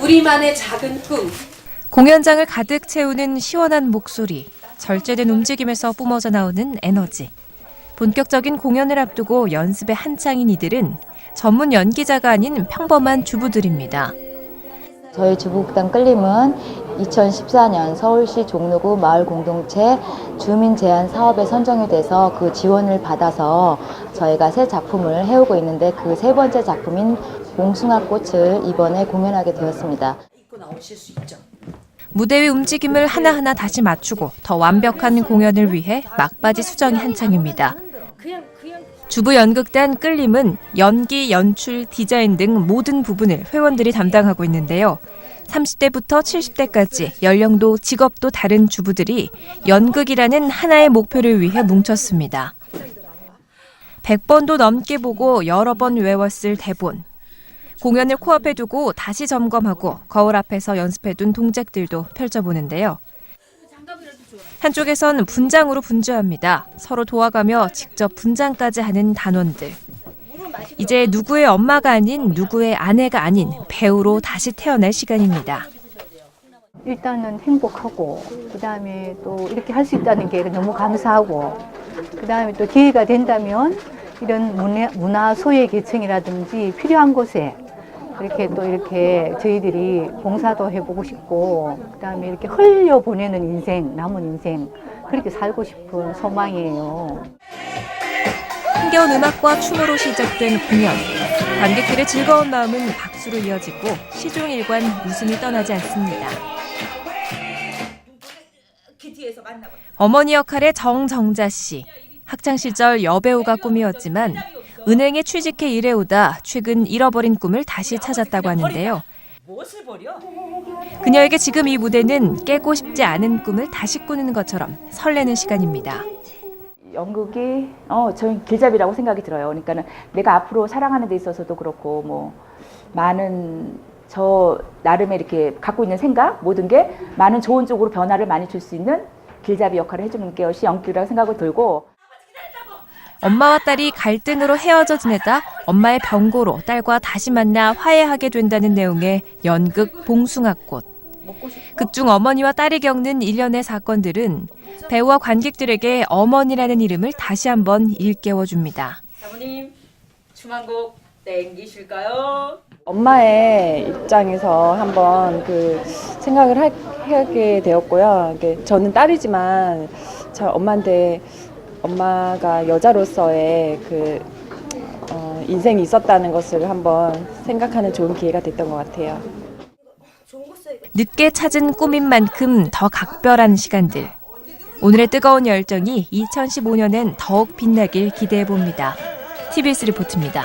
우리만의 작은 꿈. 공연장을 가득 채우는 시원한 목소리, 절제된 움직임에서 뿜어져 나오는 에너지. 본격적인 공연을 앞두고 연습에 한창인 이들은 전문 연기자가 아닌 평범한 주부들입니다. 저희 주부극단 끌림은 2014년 서울시 종로구 마을 공동체 주민 제안 사업에 선정이 돼서 그 지원을 받아서 저희가 새 작품을 해오고 있는데 그 세 번째 작품인 봉숭아꽃을 이번에 공연하게 되었습니다. 무대 위 움직임을 하나하나 다시 맞추고 더 완벽한 공연을 위해 막바지 수정이 한창입니다. 주부 연극단 끌림은 연기, 연출, 디자인 등 모든 부분을 회원들이 담당하고 있는데요. 30대부터 70대까지 연령도 직업도 다른 주부들이 연극이라는 하나의 목표를 위해 뭉쳤습니다. 100번도 넘게 보고 여러 번 외웠을 대본. 공연을 코앞에 두고 다시 점검하고 거울 앞에서 연습해둔 동작들도 펼쳐보는데요. 한쪽에선 분장으로 분주합니다. 서로 도와가며 직접 분장까지 하는 단원들. 이제 누구의 엄마가 아닌 누구의 아내가 아닌 배우로 다시 태어날 시간입니다. 일단은 행복하고 그다음에 또 이렇게 할 수 있다는 게 너무 감사하고 그다음에 또 기회가 된다면 이런 문화, 소외 계층이라든지 필요한 곳에 이렇게 또 이렇게 저희들이 봉사도 해보고 싶고 그다음에 이렇게 흘려 보내는 인생 남은 인생 그렇게 살고 싶은 소망이에요. 흥겨운 음악과 춤으로 시작된 공연. 관객들의 즐거운 마음은 박수로 이어지고 시종일관 웃음이 떠나지 않습니다. 어머니 역할의 정정자 씨. 학창 시절 여배우가 꿈이었지만 은행에 취직해 일해오다 최근 잃어버린 꿈을 다시 찾았다고 하는데요. 그녀에게 지금 이 무대는 깨고 싶지 않은 꿈을 다시 꾸는 것처럼 설레는 시간입니다. 연극이 어 저는 길잡이라고 생각이 들어요. 그러니까는 내가 앞으로 살아가는 데 있어서도 그렇고 뭐 많은 저 나름의 이렇게 갖고 있는 생각 모든 게 많은 좋은 쪽으로 변화를 많이 줄 수 있는 길잡이 역할을 해주는 게 역시 연극이라고 생각이 들고 엄마와 딸이 갈등으로 헤어져 지내다 엄마의 병고로 딸과 다시 만나 화해하게 된다는 내용의 연극 봉숭아꽃. 극중 어머니와 딸이 겪는 일련의 사건들은 배우와 관객들에게 어머니라는 이름을 다시 한번 일깨워 줍니다. 사모님 춤한곡 땡기실까요? 엄마의 입장에서 한번 그 생각을 하, 하게 되었고요. 저는 딸이지만 저 엄마한테 엄마가 여자로서의 그 어, 인생이 있었다는 것을 한번 생각하는 좋은 기회가 됐던 것 같아요. 늦게 찾은 꿈인 만큼 더 각별한 시간들. 오늘의 뜨거운 열정이 2015년엔 더욱 빛나길 기대해 봅니다. TBS 리포트입니다.